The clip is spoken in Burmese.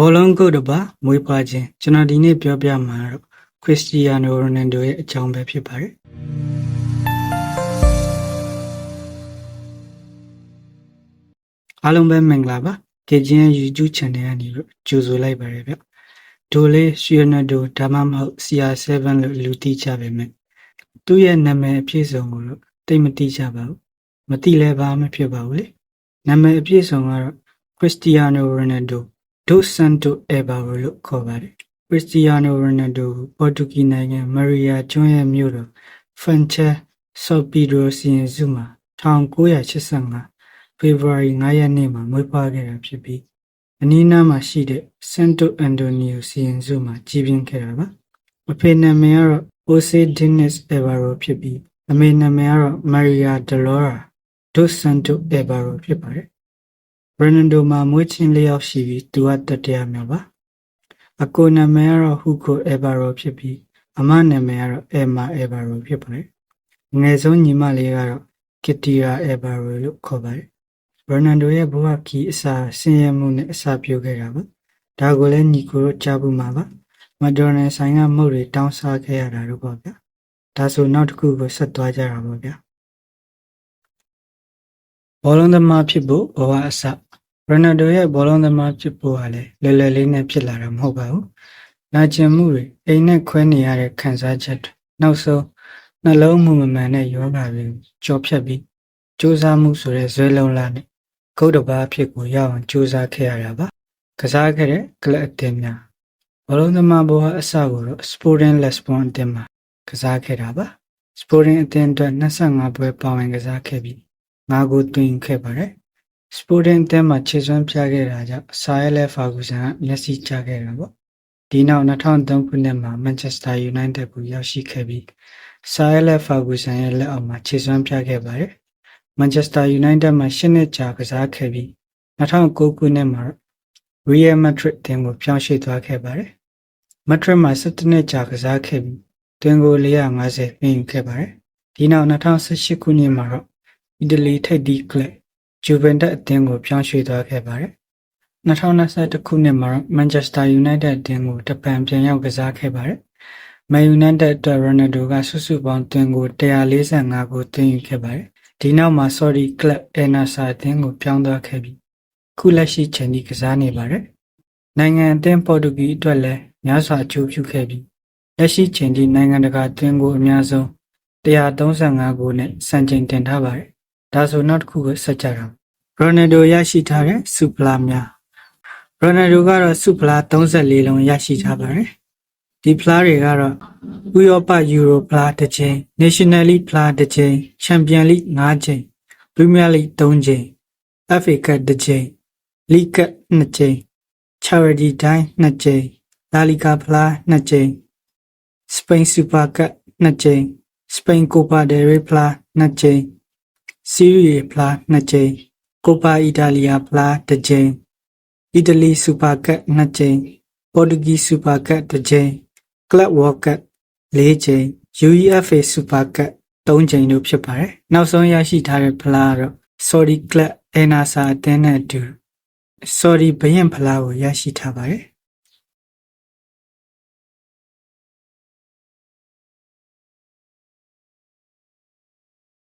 ဘောလုံးကုတ်တပါမွေးဖွားခြင်းကျွန်တော်ဒီနေ့ပြောပြမှာတော့ခရစ္စတီယာနိုရိုနယ်ဒိုရဲ့အကြောင်းပဲဖြစ်ပါတယ်အားလုံးပဲမင်္ဂလာပါကေဂျင်းရဲ့ YouTube channel ကနေပြီးကြိုဆိုလိုက်ပါရဗျဒိုလေးရှီယနိုဒိုဒါမှမဟုတ် CR7 လို့လူသိကြပါမယ်သူ့ရဲ့နာမည်အပြည့်စုံကိုတော့တိတ်မသိကြပါဘူးမသိလဲဘာမှဖြစ်ပါဘူးလေနာမည်အပြည့်စုံကတော့ခ ရစ္စတီယာနိုရိုနယ်ဒို dos Santos Aveiro လို့ခေါ်ပါတယ်။ Cristiano Ronaldo ကိုပေါ်တူဂီနိုင်ငံမရီယာကျွန်းရဲ့မြို့တော် Funchal Sopiro စီရင်စုမှာ1985ဖေဖော်ဝါရီ9ရက်နေ့မှာမွေးဖွားခဲ့တာဖြစ်ပြီးအနီးနားမှာရှိတဲ့ Santo Antonio စီရင်စုမှာကြီးပြင်းခဲ့တာပါ။အဖေနာမည်ကတော့ Jose Diniz Aveiro ဖြစ်ပြီးအမေနာမည်ကတော့ Maria Dolora dos Santos Aveiro ဖြစ်ပါတယ် ဘရနန်ဒိုမှာမွေးချင်းလေးယောက်ရှိပြီးသူကတတိယမြောက်ပါအကိုနာမည်ကတော့ဟူကိုအေဘာရိုဖြစ်ပြီးအမနာမည်ကတော့အေမာအေဘာရိုဖြစ်ပါတယ်ငယ်ဆုံးညီမလေးကတော့ကစ်တီယာအေဘာရိုလို့ခေါ်ပါတယ်ဘရနန်ဒိုရဲ့ဘဝခီးအစာဆင်းရဲမှုနဲ့အစာပြုခဲ့တာပါဒါကိုလည်းညီကိုတို့ကြားဘူးမှာပါမဒိုနယ်ဆိုင်ကမုတ်တွေတောင်းစားခဲ့ရတာတော့ပေါ့ဗျာဒါဆိုနောက်တစ်ခုကိုဆက်သွားကြတာပေါ့ဗျာဘောလုံးသမားဖြစ်ဖို့ဘဝအစ ရိုနယ်ဒိုရဲ့ဘောလုံးသမားဖြစ်ဖို့ဟာလည်းလွယ်လွယ်လေးနဲ့ဖြစ်လာတာမဟုတ်ပါဘူး။နာကျင်မှုတွေအိမ်နဲ့ခွဲနေရတဲ့ခံစားချက်တွေနောက်ဆုံးနှလုံးမှုမမှန်တဲ့ယောဂတွေကြော်ဖြတ်ပြီးစူးစမ်းမှုဆိုတဲ့ဇွဲလုံးလားနဲ့ဂုတ်တဘာအဖြစ်ကိုရအောင်စူးစမ်းခဲ့ရတာပါ။ကစားခဲ့တဲ့ကလပ်အသင်းများဘောလုံးသမားဘဝအစကိုတော့ Sporting Lisbon အသင်းမှာကစားခဲ့တာပါ။ Sporting အသင်းအတွက်25ပွဲပါဝင်ကစားခဲ့ပြီး၅ဂိုးသွင်းခဲ့ပါတယ်။ Sporting အသင်းမှာခြေစွမ်းပြခဲ့တာကြောင့်ဆာရဲလဲဖာဂူဆန်ကမျက်စိကျခဲ့တာပေါ့။ဒီနောက်2003ခုနှစ်မှာ Manchester United ကိုရောက်ရှိခဲ့ပြီးဆာရဲလဲဖာဂူဆန်ရဲ့လက်အောက်မှာခြေစွမ်းပြခဲ့ပါတယ်။ Manchester United မှာ၈နှစ်ကြာကစားခဲ့ပြီး2009ခုနှစ်မှာ Real Madrid အသင်းကိုပြောင်းရွှေ့သွားခဲ့ပါတယ်။ Madrid မှာ17နှစ်ကြာကစားခဲ့ပြီးသွင်းဂိုး450သွင်းယူခဲ့ပါတယ်။ဒီနောက်2018ခုနှစ်မှာတော့အီတလီထိပ်သီးကလပ် ဂျူဗန်တက်အသင်းကိုပြောင်းရွှေ့သွားခဲ့ပါတယ်။2021ခုနှစ်မှာမန်ချက်စတာယူနိုက်တက်အသင်းကိုတပံပြန်ရောက်ကစားခဲ့ပါတယ်။မန်ယူနိုက်တက်အတွက်ရိုနယ်ဒိုကစုစုပေါင်းသွင်းကို145ကိုသွင်းယူခဲ့ပါတယ်။ဒီနောက်မှာဆော်ဒီကလပ်အယ်နာဆာအသင်းကိုပြောင်းသွားခဲ့ပြီးခုလက်ရှိချိန်ထိကစားနေပါတယ်။နိုင်ငံအသင်းပေါ်တူဂီအတွက်လည်းများစွာအကျိုးပြုခဲ့ပြီးလက်ရှိချိန်ထိနိုင်ငံတကာသွင်းကိုအများဆုံး135ကိုနဲ့စံချိန်တင်ထားပါတယ် ဒါဆိုနောက်တစ်ခုကိုဆက်ကြတာရိုနယ်ဒိုရရှိထားတဲ့စုဖလားများရိုနယ်ဒိုကတော့စုဖလား34လုံးရရှိထားပါတယ်ဒီဖလားတွေကတော့ဥရောပယူရိုဖလားတစ်ချိန် National League ဖလားတစ်ချိန် Champion League 5ချိန် Premier League 3ချိန် FA Cup တစ်ချိန် League Cup 2ချိန် Charity တိုင်း2ချိန် La Liga ဖလား2ချိန် Spain Super Cup 2ချိန် Spain Copa del Rey ဖလား2ချိန် စီးရီးဖလား2ကြိမ်ကိုပါအီတာလီယာဖလား1ကြိမ်အီတလီစူပါကပ်2ကြိမ်ပေါ်တူဂီစူပါကပ်1ကြိမ်ကလပ်ဝေါ်ကပ်4ကြိမ် UEFA စူပါကပ်3ကြိမ်တို့ဖြစ်ပါတယ်နောက်ဆုံးရရှိထားတဲ့ဖလားကတော့ Saudi Club Al Nassr အသင်းနဲ့အတူ Saudi ဘရင်ဖလားကိုရရှိထားပါတယ်